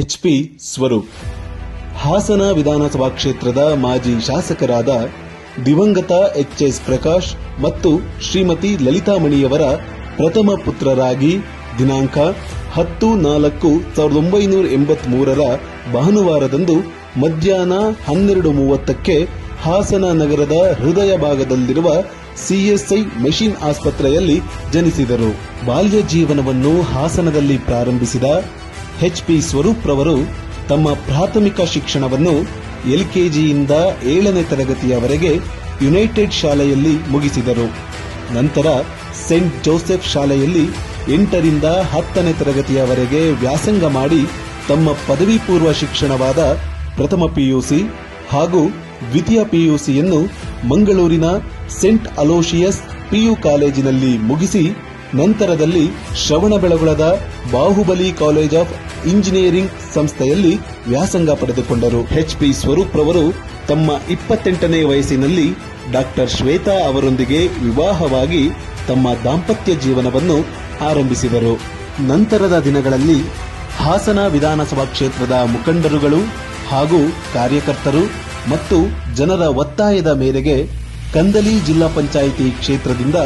HP Swaroop Hassan ವಿಧಾನಸಭಾ ಕ್ಷೇತ್ರದ ಮಾಜಿ ಶಾಸಕರಾದ ದಿವಂಗತ ಎಚ್ ಎಸ್ ಪ್ರಕಾಶ್ ಮತ್ತು ಶ್ರೀಮತಿ ಲಲಿತಾಮಣಿಯವರ ಪ್ರಥಮ ಪುತ್ರರಾಗಿ ದಿನಾಂಕ ಹತ್ತು ನಾಲ್ಕು ಸಾವಿರದ ಒಂಬೈನೂರ ಎಂಬತ್ಮೂರರ ಭಾನುವಾರದಂದು ಮಧ್ಯಾಹ್ನ ಹನ್ನೆರಡು ಮೂವತ್ತಕ್ಕೆ ಹಾಸನ ನಗರದ ಹೃದಯ ಭಾಗದಲ್ಲಿರುವ ಸಿಎಸ್ಐ ಮೆಷಿನ್ ಆಸ್ಪತ್ರೆಯಲ್ಲಿ ಜನಿಸಿದರು. ಬಾಲ್ಯ ಜೀವನವನ್ನು ಹಾಸನದಲ್ಲಿ ಪ್ರಾರಂಭಿಸಿದ ಎಚ್ಪಿ ಸ್ವರೂಪ್ ರವರು ತಮ್ಮ ಪ್ರಾಥಮಿಕ ಶಿಕ್ಷಣವನ್ನು ಎಲ್ಕೆಜಿಯಿಂದ ಏಳನೇ ತರಗತಿಯವರೆಗೆ ಯುನೈಟೆಡ್ ಶಾಲೆಯಲ್ಲಿ ಮುಗಿಸಿದರು. ನಂತರ ಸೆಂಟ್ ಜೋಸೆಫ್ ಶಾಲೆಯಲ್ಲಿ ಎಂಟರಿಂದ ಹತ್ತನೇ ತರಗತಿಯವರೆಗೆ ವ್ಯಾಸಂಗ ಮಾಡಿ ತಮ್ಮ ಪದವಿ ಪೂರ್ವ ಶಿಕ್ಷಣವಾದ ಪ್ರಥಮ ಪಿಯುಸಿ ಹಾಗೂ ದ್ವಿತೀಯ ಪಿಯುಸಿಯನ್ನು ಮಂಗಳೂರಿನ ಸೆಂಟ್ ಅಲೋಶಿಯಸ್ ಪಿಯು ಕಾಲೇಜಿನಲ್ಲಿ ಮುಗಿಸಿ ನಂತರದಲ್ಲಿ ಶ್ರವಣಬೆಳಗೊಳದ ಬಾಹುಬಲಿ ಕಾಲೇಜ್ ಆಫ್ ಇಂಜಿನಿಯರಿಂಗ್ ಸಂಸ್ಥೆಯಲ್ಲಿ ವ್ಯಾಸಂಗ ಪಡೆದುಕೊಂಡರು. ಎಚ್ಪಿ ಸ್ವರೂಪ್ ರವರು ತಮ್ಮ ಇಪ್ಪತ್ತೆಂಟನೇ ವಯಸ್ಸಿನಲ್ಲಿ ಡಾಕ್ಟರ್ ಶ್ವೇತಾ ಅವರೊಂದಿಗೆ ವಿವಾಹವಾಗಿ ತಮ್ಮ ದಾಂಪತ್ಯ ಜೀವನವನ್ನು ಆರಂಭಿಸಿದರು. ನಂತರದ ದಿನಗಳಲ್ಲಿ ಹಾಸನ ವಿಧಾನಸಭಾ ಕ್ಷೇತ್ರದ ಮುಖಂಡರುಗಳು ಹಾಗೂ ಕಾರ್ಯಕರ್ತರು ಮತ್ತು ಜನರ ಒತ್ತಾಯದ ಮೇರೆಗೆ ಕಂದಲಿ ಜಿಲ್ಲಾ ಪಂಚಾಯಿತಿ ಕ್ಷೇತ್ರದಿಂದ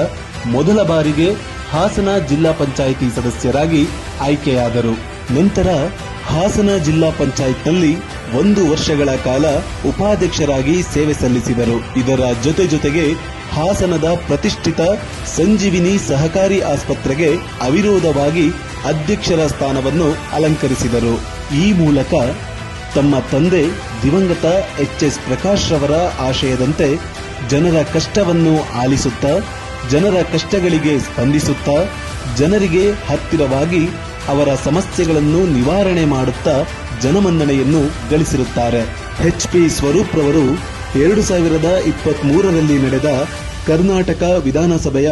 ಮೊದಲ ಬಾರಿಗೆ ಹಾಸನ ಜಿಲ್ಲಾ ಪಂಚಾಯಿತಿ ಸದಸ್ಯರಾಗಿ ಆಯ್ಕೆಯಾದರು. ನಂತರ ಹಾಸನ ಜಿಲ್ಲಾ ಪಂಚಾಯತ್ನಲ್ಲಿ ಒಂದು ವರ್ಷಗಳ ಕಾಲ ಉಪಾಧ್ಯಕ್ಷರಾಗಿ ಸೇವೆ ಸಲ್ಲಿಸಿದರು. ಇದರ ಜೊತೆ ಜೊತೆಗೆ ಹಾಸನದ ಪ್ರತಿಷ್ಠಿತ ಸಂಜೀವಿನಿ ಸಹಕಾರಿ ಆಸ್ಪತ್ರೆಗೆ ಅವಿರೋಧವಾಗಿ ಅಧ್ಯಕ್ಷರ ಸ್ಥಾನವನ್ನು ಅಲಂಕರಿಸಿದರು. ಈ ಮೂಲಕ ತಮ್ಮ ತಂದೆ ದಿವಂಗತ ಎಚ್ ಎಸ್ ಪ್ರಕಾಶ್ ರವರ ಆಶಯದಂತೆ ಜನರ ಕಷ್ಟವನ್ನು ಆಲಿಸುತ್ತಾ ಜನರ ಕಷ್ಟಗಳಿಗೆ ಸ್ಪಂದಿಸುತ್ತಾ, ಜನರಿಗೆ ಹತ್ತಿರವಾಗಿ ಅವರ ಸಮಸ್ಯೆಗಳನ್ನು ನಿವಾರಣೆ ಮಾಡುತ್ತಾ ಜನಮನ್ನಣೆಯನ್ನು ಗಳಿಸಿರುತ್ತಾರೆ. ಎಚ್ ಪಿ ಸ್ವರೂಪ್ ರವರು ಎರಡು ಸಾವಿರದ ಇಪ್ಪತ್ತ್ ಮೂರರಲ್ಲಿ ನಡೆದ ಕರ್ನಾಟಕ ವಿಧಾನಸಭೆಯ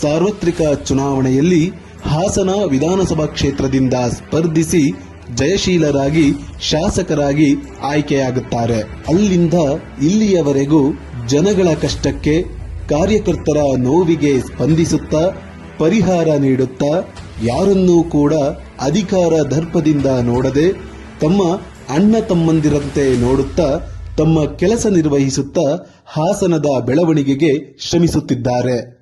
ಸಾರ್ವತ್ರಿಕ ಚುನಾವಣೆಯಲ್ಲಿ ಹಾಸನ ವಿಧಾನಸಭಾ ಕ್ಷೇತ್ರದಿಂದ ಸ್ಪರ್ಧಿಸಿ ಜಯಶೀಲರಾಗಿ ಶಾಸಕರಾಗಿ ಆಯ್ಕೆಯಾಗುತ್ತಾರೆ. ಅಲ್ಲಿಂದ ಇಲ್ಲಿಯವರೆಗೂ ಜನಗಳ ಕಷ್ಟಕ್ಕೆ ಕಾರ್ಯಕರ್ತರ ನೋವಿಗೆ ಸ್ಪಂದಿಸುತ್ತಾ ಪರಿಹಾರ ನೀಡುತ್ತಾ ಯಾರನ್ನೂ ಕೂಡ ಅಧಿಕಾರ ದರ್ಪದಿಂದ ನೋಡದೆ ತಮ್ಮ ಅಣ್ಣ ತಮ್ಮಂದಿರಂತೆ ನೋಡುತ್ತಾ ತಮ್ಮ ಕೆಲಸ ನಿರ್ವಹಿಸುತ್ತಾ ಹಾಸನದ ಬೆಳವಣಿಗೆಗೆ ಶ್ರಮಿಸುತ್ತಿದ್ದಾರೆ.